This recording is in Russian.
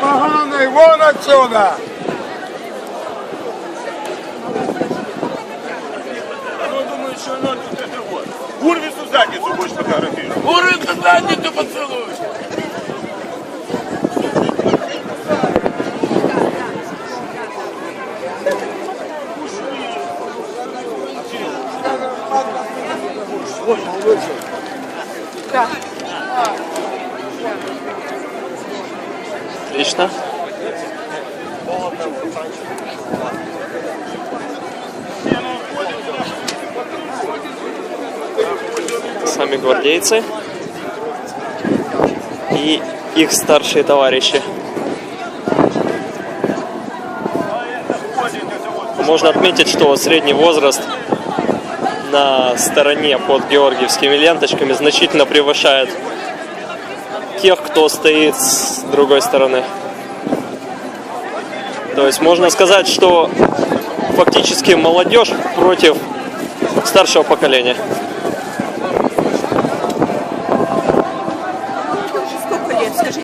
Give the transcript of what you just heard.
Красный, вон отсюда! Оно думает, что оно тут это вот. Урвицу задницу будешь фотографировать. Урыться задницу поцелуй. Отлично. Сами гвардейцы и их старшие товарищи. Можно отметить, что средний возраст на стороне под георгиевскими ленточками значительно превышает тех, кто стоит с другой стороны. То есть можно сказать, что фактически молодежь против старшего поколения.